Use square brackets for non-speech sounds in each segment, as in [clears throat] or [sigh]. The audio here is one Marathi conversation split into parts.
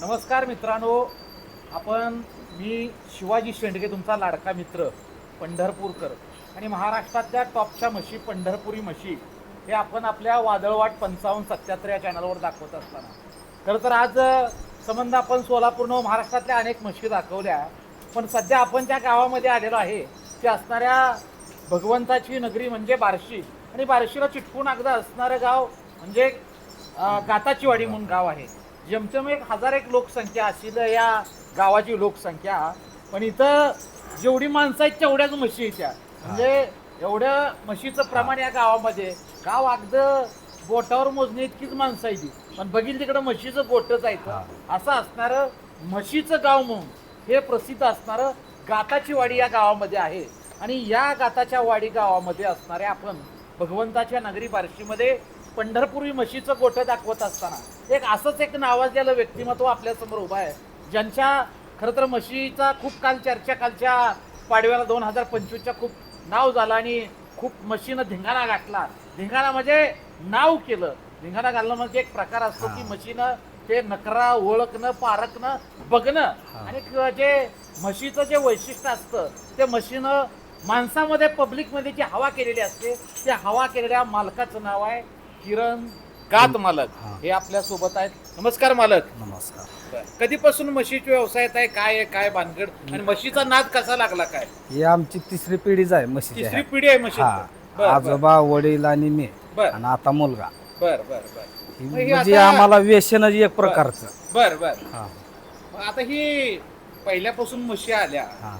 नमस्कार मित्रांनो. आपण मी शिवाजी शेंडगे तुमचा लाडका मित्र पंढरपूरकर आणि महाराष्ट्रातल्या टॉपच्या म्हशी पंढरपुरी म्हशी हे आपण आपल्या वादळवाट पंचावन्न सत्याहत्तर या चॅनलवर दाखवत असताना. खरं तर आज संबंध आपण सोलापूरनं महाराष्ट्रातल्या अनेक म्हशी दाखवल्या. पण सध्या आपण ज्या गावामध्ये आलेलो आहे ते असणाऱ्या भगवंताची नगरी म्हणजे बार्शी. आणि बार्शीला चिटकून अगदा असणारं गाव म्हणजे गाताचीवाडी म्हणून गाव आहे. जेमतेम एक हजार एक लोकसंख्या असेल या गावाची लोकसंख्या. पण इथं जेवढी माणसं आहेत तेवढ्याच म्हशी आहेत त्या. म्हणजे एवढ्या म्हशीचं प्रमाण या गावामध्ये. गाव अगद बोटावर मोजणे इतकीच माणसं आहे ती. पण बघील तिकडं म्हशीचं बोटच आहे इथं. असं असणारं म्हशीचं गाव म्हणून हे प्रसिद्ध असणारं गाताची वाडी या गावामध्ये आहे. आणि या गाताच्या वाडी गावामध्ये असणाऱ्या आपण भगवंताच्या नगरी बार्शीमध्ये पंढरपुरी म्हशीचं गोठं दाखवत असताना एक असंच एक नावाजलेलं व्यक्तिमत्व आपल्यासमोर उभं आहे. ज्यांच्या खरं तर म्हशीचा खूप काल चर्चा कालच्या पाडव्याला दोन हजार पंचवीसच्या खूप नाव झालं आणि खूप म्हशीनं धिंगाणा गाठला. धिंगाणा म्हणजे नाव केलं. धिंगाणा घालणं म्हणजे एक प्रकार असतो की म्हशीनं ते नकरा ओळखणं पारखणं बघणं. आणि जे म्हशीचं जे वैशिष्ट्य असतं ते म्हशीनं माणसामध्ये पब्लिकमध्ये जी हवा केलेली असते त्या हवा केलेल्या मालकाचं नाव आहे. किरण गात मालक हा. हे आपल्यासोबत आहेत. नमस्कार मालक. नमस्कार. कधीपासून म्हशीच्या व्यवसायात आहे? काय आहे? काय भानगड? आणि म्हशीचा नाद कसा लागला काय? ही आमची तिसरी पिढीच आहे म्हशीची. तिसरी आहे. पिढी आहे म्हशी हा. बर आजोबा वडील आणि मी. बर. आणि आता मुलगा. बर बर बर. ही मग हे म्हणजे आता- आम्हाला व्यसनच एक प्रकारचं. बर बर. हा. मग आता ही पहिल्यापासून म्हशी आल्या. हा.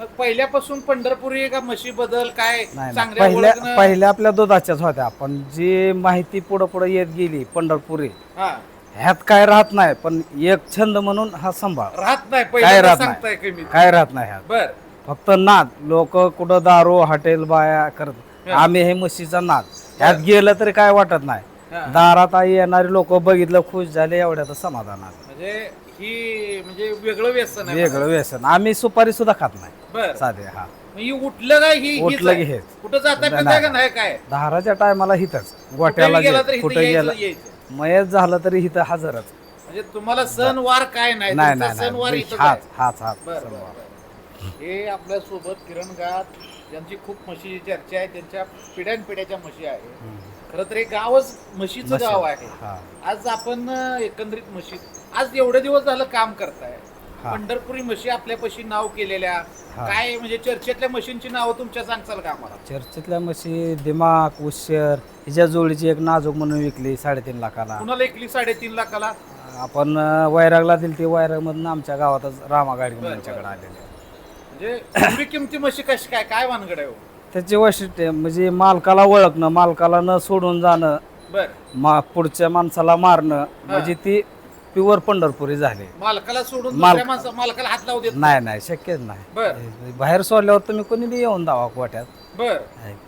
मग पहिल्यापासून पंढरपुरी का म्हशी बदल काय? नाही नाही. चांगल्या पहिल्या ओळखणं? पहिल्या आपल्या दुधाच्याच होत्या. पण जी माहिती पुढं पुढं येत गेली पंढरपुरी हा. ह्यात काय राहत नाही पण एक छंद म्हणून हा सांभाळ. राहत नाही काय पहिल्यांदा राहत सांगताय नाही काय राहत नाही ह्यात. बर. फक्त नाद. लोक कुठं दारू हॉटेल बाया करत. आम्ही हे म्हशीचा नाद. ह्यात गेलं तरी काय वाटत नाही. दारात आई येणारी लोक बघितलं खुश झाले एवढ्यात समाधान आलं. म्हणजे ही म्हणजे वेगळं व्यसन आहे वेगळं व्यसन. आम्ही सुपारी सुद्धा खात नाही. बर. साधे हा. मग ही उठलं काय ही हीच उठलं आहे? की हेच. कुठं जाता नाही, का काय? दहाराच्या टायमाला हिथच गोट्याला कुठेही गेला जे- तर इथं कुठे यायचं गेला यायचं. मयत झालं तरी हिथं हजरच. म्हणजे तुम्हाला सण वार काय नाही नाही तुमचा नाही सण वार नाही इथंच हाच आहे. हाच हाच बर, बर, सर्व. बर. हे आपल्यासोबत किरण गात ज्यांची खूप म्हशीची चर्चा आहे. त्यांच्या पिढ्यानपिढ्याच्या म्हशी आहे. हम्म. खरं तर हे गावच म्हशीचं म्हशी. गाव आहे हा. आज आपण अं, एकंदरीत म्हशी आज एवढे दिवस झालं काम करताय हा. पंढरपुरी म्हशी आपल्यापाशी नाव केलेल्या हा. काय म्हणजे चर्चेतल्या म्हशींची नावं तुमच्या सांगचाल का आम्हाला चर्चेतल्या म्हशी दिमाग उशर हिच्या जोडीची एक नाजूक म्हणून विकली साडेतीन लाखाला कुणाला एकली साडेतीन लाखाला आपण अं, वैरागला दिली ती वैरागमधून आमच्या गावातच रामा गाडी बर. आलेली आहे. म्हणजे [clears throat] एवढी किमती म्हशी कशी काय काय भानगड आहे हो? त्याचे वैशिष्ट्य म्हणजे मालकाला ओळखणं मालकाला न सोडून जाणं बर. मा पुढच्या माणसाला मारणं म्हणजे ती प्युअर पंढरपुरी झाली. मालकाला सोडून माल- दुसऱ्या माणसा मालकाला हात लावू देत नाही नाही. शक्यच नाही. बाहेर सोडल्यावर तुम्ही कोणी बी येऊन दावा वाट्यात बर.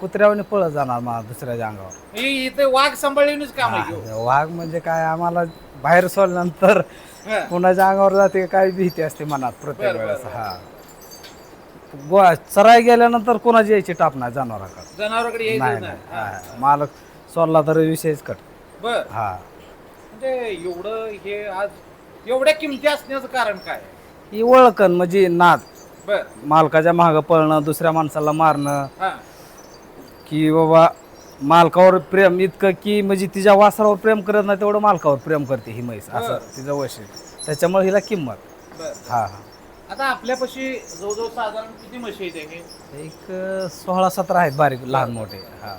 कुत्र्यावर पळत जाणार मला दुसऱ्याच्या अंगावर ही इथे वाघ सांभाळूनच काम आहे. हा, वाघ म्हणजे काय आम्हाला बाहेर सोडल्यानंतर हा. कुणाच्या अंगावर जाते काय भीती असते मनात प्रत्येक बरं, वेळेस बरं, हा. चराय गेल्यानंतर कोणाची यायची टाप नाही जनावराकडे. जनावराकडे नाही यायचं नाही नाही. हा. मालक सोडला तर विषयच कट. बर. हा. म्हणजे एवढं हे आज एवढ्या किमती असण्याचं कारण काय? ही ओळखण म्हणजे नाद. बर. मालकाच्या मागं पळणं दुसऱ्या माणसाला मारणं. हा. की बाबा मालकावर प्रेम इतकं की म्हणजे तिच्या वासरावर प्रेम करत नाही तेवढं मालकावर प्रेम करते ही म्हैस. असं बरं. तिचं वैशिष्ट्य. त्याच्यामुळे हिला किंमत. बर. हा हा. आता आपल्यापाशी जवळजवळ साधारण किती म्हशी आहेत हे? एक सोळा सतरा आहेत बारीक लहान मोठे हा.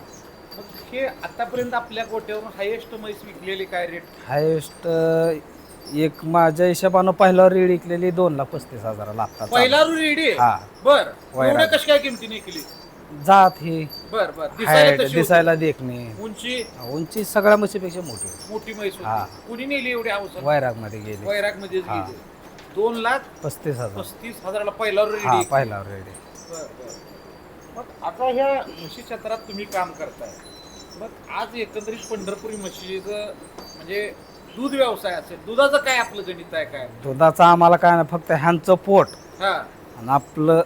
हे आतापर्यंत आपल्या गोट्यावरून हायेस्ट म्हैस विकलेली काय रेट हायेस्ट एक माझ्या हिशोबानं पहिल्यावर रीड विकलेली दोन लाख पस्तीस हजार लागतात पहिला रेडी हा. बर. एवढ्या कशा काय किमतीने केली जात ही. बर बर. दिसायला हाईट होती. दिसायला देखणे उंची? उंची सगळ्या म्हशीपेक्षा मोठी होती. मोठी म्हैस हा. होती कुणी नेली एवढी अवसर वैरागमध्ये गेली. वैराग मध्येच हा. दोन लाख पस्तीस हजार. पस्तीस हजाराला पहिला हा रेडी पहिल्यावर रेडी. मग आता ह्या म्हशी क्षेत्रात तुम्ही काम करताय. मग आज एकंदरीत पंढरपुरी म्हशीचं म्हणजे दूध व्यवसाय असेल दुधाचं काय आपलं गणित आहे काय? दुधाचं आम्हाला काय नाही फक्त ह्यांचं पोट हा. आणि आपलं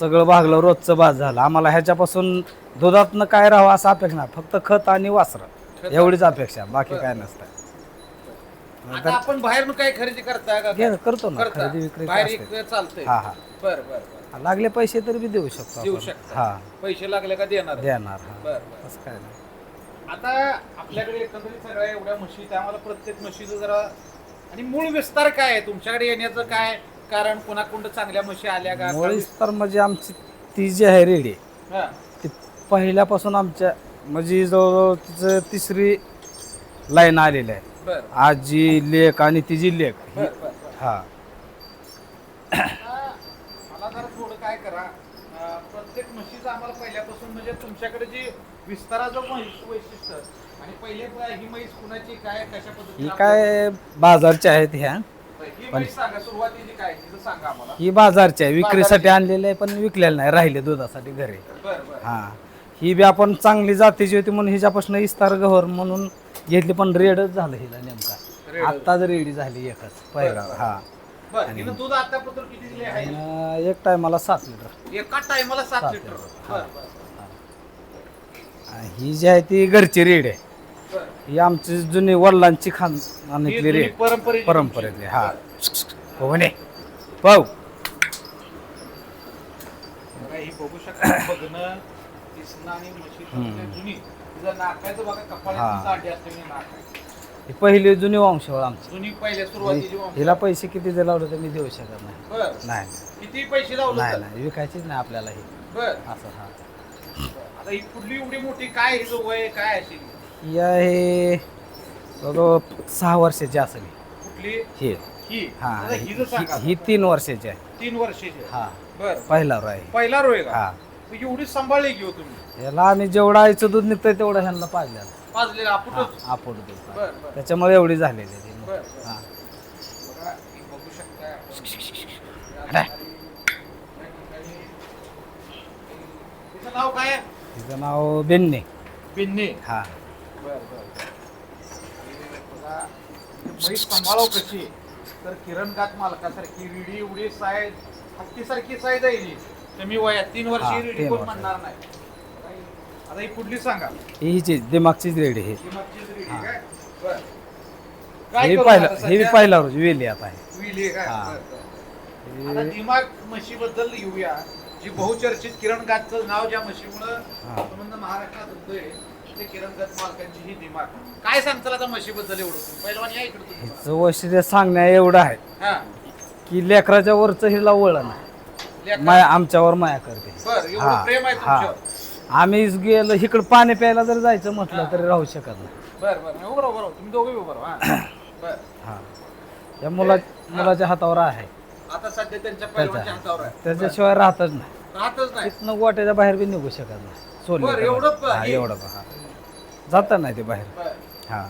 सगळं भागलं रोजचं बाद झालं. आम्हाला ह्याच्यापासून दुधातनं काय राहावं असं अपेक्षा नाही. फक्त खत आणि वासरं. एवढीच अपेक्षा बाकी. काय नसतं. आता आपण बाहेरून काय खरेदी करताय का घे करतो ना. करता? खरेदी विक्री बाहेर असते. चालतंय. हा हा. बर बर बर. लागले पैसे तरी बी देऊ शकतो देऊ आपण. शकता. हा. पैसे लागले का देणार? देणार हा. बर बर. असं काय नाही. आता आपल्याकडे एकंदरीत सगळ्या एवढ्या म्हशी आम्हाला प्रत्येक म्हशीचं जरा आणि मूळ विस्तार काय आहे? तुमच्याकडे येण्याचं काय कारण? कोणाकोणतं चांगल्या म्हशी आल्या का? मुळीच तर म्हणजे आमची ती जी आहे रेडी हा. ती पहिल्यापासून आमच्या म्हणजे जवळजवळ तिचं तिसरी लाईन आलेली आहे. आजी लेख आणि तिची लेख बर. हा. आता मला जरा थोडं काय करा अं, प्रत्येक म्हशीचं आम्हाला पहिल्यापासून म्हणजे तुमच्याकडे जी विस्ताराचं म्हैस वैशिष्ट्य आणि पहिले प- ही म्हैस कुणाची काय कशा ही पद्धतीने काय बाजारच्या आहेत ह्या. ही म्हैस सांगा सुरुवातीची काय तिथं सांगा आम्हाला. ही बाजारची आहे विक्रीसाठी बाजारची. आणलेली आहे पण विकलेलं नाही राहिले दुधासाठी घरी. बर बर. हा. ही बी आपण चांगली जातीची होती म्हणून हिच्यापासून इस्तार गहर म्हणून घेतली पण रेडच झालं हिला नेमका. आत्ताच रेडी झाली एकच पहिला. हा. बर हिनं दूध आतापर्यंत किती दिले आहे? आणि एक टायमाला सात लिटर. एका टायमाला सात सात लिटर. लिटर. बर बर. आणि ही जी आहे ती घरची रेड आहे. बर. ही आमची जुनी वडिलांची खान ही आणली जुनी रेड. परंपरेची परंपरेतली हा. हो म्हणे पाहू. बघा, ही बघू शकता बघणं दिसणं आणि म्हशी तुमच्या जुनी. तिचं नाकायचं बघा हा. ही पहिली जुनी वंशावळ आमची. जुनी पहिल्या सुरुवातीची वंश. हिला पैसे किती दिले लावले तर मी देऊ शकत नाही. बर. नाही किती पैसे लावले नाही तर? नाही विकायचीच नाही आपल्याला ही. बर. असं हा. आता ही कुठली एवढी मोठी काय हिचं वय काय असेल ही आहे जवळजवळ सहा वर्षाची असेल कुठली? ही. ही. हा आता ही हिचं सांगा. ही तीन वर्षाची आहे. तीन वर्षाची हा. बर. पहिला रो आहे. पहिला रोय का? हा. एवढी सांभाळली घेऊ तुम्ही? याला आम्ही जेवढं आईचं दूध निघतंय तेवढं ह्यांना पाजलेलं. पाजलेला हा आपटच आपोट दूध बर बर. त्याच्यामुळे एवढी झालेली आहे ती. बर बर. हा. बघा, ही बघू शकता. अरे. तिचं नाव काय? तिचं नाव बेन्ने. बिन्नी. हा. बर बर हे बघा, म्हैस सांभाळव कशी? तर किरण गात मालकासारखी रिडी उडी साईज हत्तीसारखी साईज आहे ही. कमी वयात तीन हा, वर्षी रिडी तीन कोण वर्ष. म्हणणार नाही आता ही पुढली सांगा ही दिमागचीच रेडी ही ही मागचीच ready हा. काय? बर. काय ही करू पहिला आता ही सध्या? पहिला रोज वेली आता आहे विली आहे काय? हा. बर, बर. आता ही- दिमाग म्हशीबद्दल येऊया जी बहुचर्चित किरण गातचं नाव ज्या म्हशीमुळं हा. संबंध महाराष्ट्रात होतोय ते किरण गात मालकांची ही दिमाग काय सांगताल आता म्हशीबद्दल एवढं? पहिलवान या इकडे तुम्ही हिचं वैशिष्ट्य सांगण्या एवढं आहे हा की लेकराच्या वरचं हिला वळण आहे माया आमच्यावर माया करते. बर एवढं हा, प्रेम आहे हा. तुमच्यावर. आम्ही गेलो इकडं पाणी प्यायला जर जायचं म्हटलं तरी राहू शकत नाही. बर बर नाही, बरोबर बरोबर तुम्ही दोघे बरोबर हा. [coughs] बर. हा. या मुला मुलाच्या हातावर आहे. आता सध्या त्यांच्या पहिलवानच्या हातावर त्याच्या आहे. त्याच्याशिवाय राहतच नाही. राहतच नाही. तिथनं गोट्याच्या बाहेर बी निघू शकत नाही. बरं. एवढं हा? एवढं पण, हा. जात नाही ते बाहेर. बर. हा.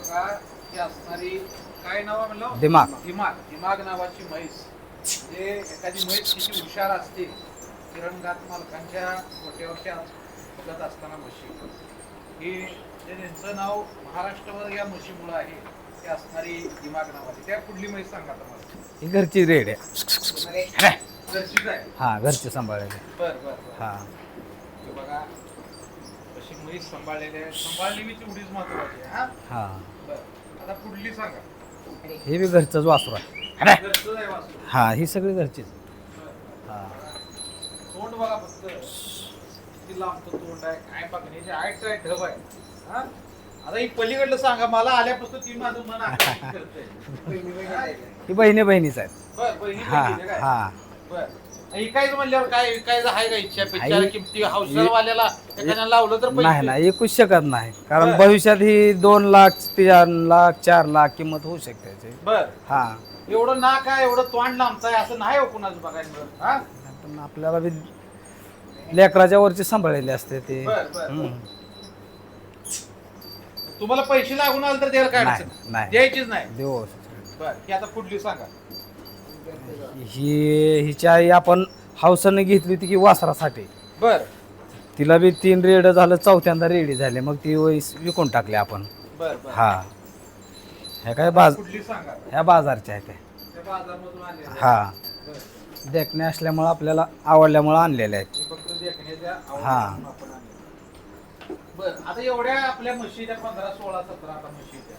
बघा ही असणारी काय नाव म्हणलं? दिमाग. दिमाग. दिमाग नावाची म्हैस. म्हणजे एखादी म्हैस किती हुशार असते किरणगात मालकांच्या गोट्यावरच्या बघत असताना म्हशी ही जे त्यांचं नाव महाराष्ट्रावर या म्हशीमुळं आहे ते असणारी दिमाग नावाची. त्या पुढली म्हैस सांगा आता मला? ही घरची रेड आहे. घरचीच आहे. हा घरची सांभाळायची बर बर बर. हा. हे बघा अशी म्हैस सांभाळलेली आहे. सांभाळली बी तेवढीच महत्वाची आहे हा? हा. बर. आता पुढली सांगा. हे बी घरचंच वासरू आहे. हा ही सगळी घरचीच हा तोंड बघा फक्त किती लांबचं तोंड आहे काय बघण्याची आयट काय ढब आहे हा? आता ही पलीकडलं सांगा मला आल्यापासून ती माझं मन आकर्षित [laughs] करतंय. हा? बहिणी बहिणीच आहेत बर बरं, ही हा बघितलं काय? हा बर इकायचं म्हणल्यावर काय आहे का इच्छा. किमती लावलं तर नाही पैसे नाही एकूच शकत नाही कारण बरं. भविष्यात ही दोन लाख तीन लाख चार लाख किंमत होऊ शकते याची. बर हा एवढं ना काय एवढं तोंड लांबचं आहे असं नाही हो कुणाचं बघायला मिळत हा? पण आपल्याला बी लेकराच्या वरची सांभाळलेली असते ते. बर बर हम्म. तुम्हाला पैसे लागून आले तर द्यायला काय नाही, अडचण? नाही. द्यायचीच नाही. देऊ. बर ही आता पुढली सांगा. ही हिची आई आपण हावसाने घेतली होती की वासरासाठी. बर. तिला बी तीन रेड झालं चौथ्यांदा रेडी झाले मग ती वैस विकून टाकली आपण. बर बर. हा. ह्या काय बाज कुठली सांगा ह्या बाजारच्या आहेत. त्या बाजारमधून आले हा. बरं. देखणे असल्यामुळं आपल्याला आवडल्यामुळं आणलेल्या आहेत. हे फक्त देखण्याच्या हा. आवडीतून आपण आणले. बरं आता एवढ्या आपल्या म्हशी त्या पंधरा सोळा सतरा आता म्हशी त्या.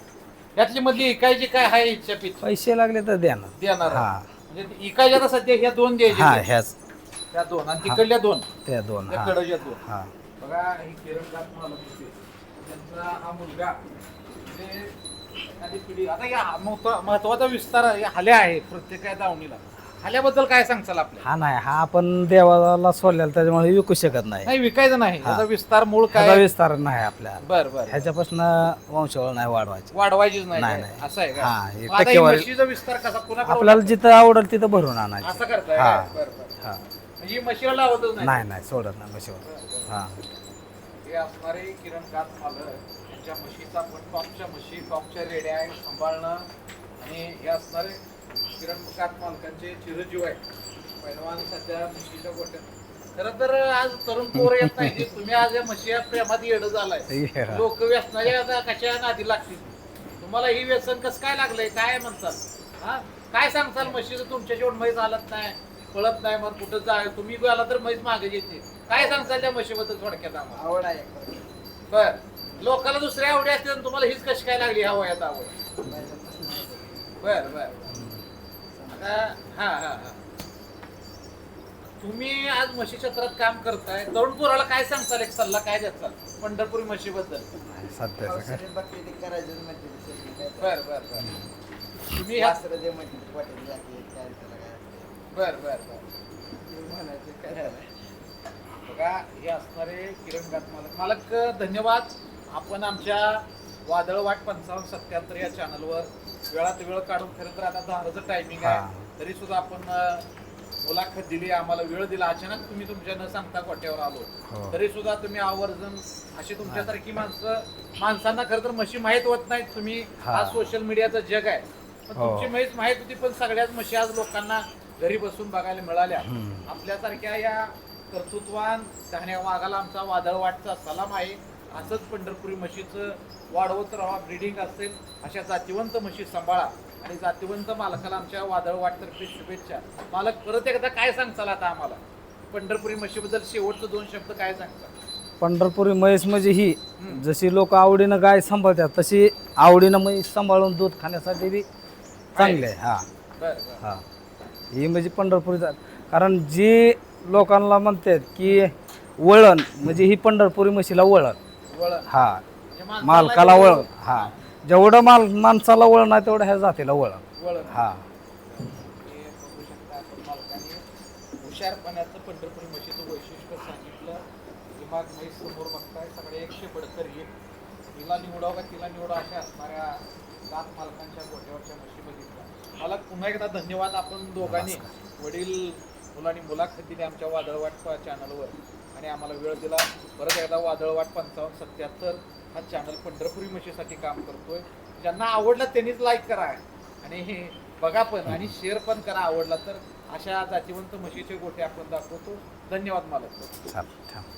यातली मधली इकायची काय आहे इच्छा पैसे लागले तर द्या ना देणार. हा. म्हणजे इकायच्या आता सध्या ह्या दोन हा द्यायच्या ह्याच. त्या दोन. आणि तिकडल्या दोन. त्या दोन त्या हा. कडच्या दोन. हा. बघा ही किरणदास मालक होते त्यांचा हा मुलगा म्हणजे एखादी पिढी आता या महत्व- महत्त्वाचा विस्तार या हल्या आहे प्रत्येक या दावणीला. हल्याबद्दल काय सांगचाल आपल्या? हा नाही हा आपण देवाला सोडलेला त्याच्यामुळे विकू शकत नाही. नाही विकायचं नाही. हा. याचा विस्तार मूळ ह्याचा काय? विस्तार नाही आपल्याला बर बर. ह्याच्यापासून वंशावळ नाही वाढवायची. वाढवायचीच नाही. नाही, काय? नाही. असं आहे का? हा, हे मग आता ही टक्केवारी- म्हशीचा विस्तार कसा कुणाकडे आपल्याला? जिथं आवडेल तिथं भरून आणायचं. असं करताय हा. काय? बर बर. हा. म्हणजे ही म्हशीला लावतच नाही. नाही नाही सोडत नाही बर. हा. हे असणारे किरण कात मालक यांच्या म्हशीचा पण टॉपच्या म्हशी टॉपच्या रेड्या आहे सांभाळणं. आणि हे असणारे किरण कात मालकांचे चिरंजीव आहे पैलवान सध्या म्हशीच्या गोट्यात खरं तर आज तरुण पोर येत नाही. जे तुम्ही आज या म्हशी या प्रेमात येडं झालाय. लोक व्यसनाच्या आता कशा नादी लागतील? तुम्हाला ही व्यसन कसं काय लागलंय? काय म्हणतात हा? काय सांगताल म्हशीचं? तुमच्या जेवण म्हैस हालत नाही. पळत नाही मग कुठं जा तुम्ही गेला तर म्हैस मागे येते काय सांगताल त्या म्हशीबद्दल थोडक्यात आम्हाला? आवड आहे. बर. लोकांना दुसऱ्या आवडी असते आणि तुम्हाला हीच कशी काय लागली ह्या वयात आवड? बर बर. आता हा हा हा. तुम्ही आज म्हशी क्षेत्रात काम करताय. तरुण पोराला काय सांगताल? एक सल्ला काय द्याचाल पंढरपुरी म्हशीबद्दल. काय? बाकी ते करायचं म्हणते काय. बर बर बर. तुम्ही ह्या वासरं दे म्हणते जाते, काय त्याला काय. बर बर बर. ते म्हणायचं करायला. बघा हे असणारे किरण गात मालक मालक धन्यवाद. आपण आमच्या वादळ वाट पंचावन्न सत्याहत्तर या चॅनलवर वेळात वेळ काढून खरं तर आता दहाचं टायमिंग. आहे तरी सुद्धा आपण मुलाखत दिली आम्हाला वेळ दिला अचानक तुम्ही तुमच्या न सांगता कोट्यावर आलो हो. तरी सुद्धा तुम्ही आवर्जून अशी तुमच्यासारखी माणसं माणसांना खरं तर म्हशी माहीत होत नाहीत तुम्ही हा. आज सोशल मीडियाचं जग आहे पण हो. तुमची म्हैस माहीत होती पण सगळ्याच म्हशी आज लोकांना घरी बसून बघायला मिळाल्या. आपल्यासारख्या या कर्तृत्वान धाण्या वाघाला आमचा वादळ वाटचा सलाम आहे असंच पंढरपुरी म्हशीचं वाढवत राहा ब्रिडिंग असेल अशा जातिवंत म्हशी सांभाळा. आणि जातिवंत मालकाला आमच्या वादळ वाटतर्फे शुभेच्छा. मालक परत एकदा काय सांगचाल आता आम्हाला? पंढरपुरी म्हशीबद्दल शेवटचं दोन शब्द काय सांगता पंढरपुरी म्हैस म्हणजे ही. जशी लोक आवडीनं गाय सांभाळतात तशी आवडीनं म्हैस सांभाळून दूध खाण्यासाठी बी चांगले आहे. हा. हा. ही म्हणजे पंढरपुरीचा कारण जी लोकांना म्हणतात की वळण म्हणजे ही पंढरपुरी म्हशीला वळण. हा. म्हणजे मालकाला वळण. हा. जेवढं माल माणसाला वळण आहे तेवढं ह्या जातीला वळण. हा. हुशारपणाचं पंढरपुरी म्हशीचं वैशिष्ट्य सांगितलं. दिमाग म्हैस समोर बघताय सगळे एकशे बडकर एक तिला निवडावं का तिला निवडा अशा असणाऱ्या सात मालकांच्या गोट्यावरच्या म्हशी बघितल्या. मला पुन्हा एकदा धन्यवाद आपण दोघांनी. वडील मुलांनी मुलाखत दिली आमच्या वादळवाट चॅनलवर. आणि आम्हाला वेळ दिला. परत एकदा वादळवाट पंचावन्न सत्याहत्तर हा चॅनल पंढरपुरी म्हशीसाठी काम करतोय. ज्यांना आवडलं त्यांनीच लाईक करा. आणि हे बघा पण आणि शेअर पण करा आवडला तर. अशा जातीवंत म्हशीचे गोटे आपण दाखवतो. धन्यवाद मालक. चालेल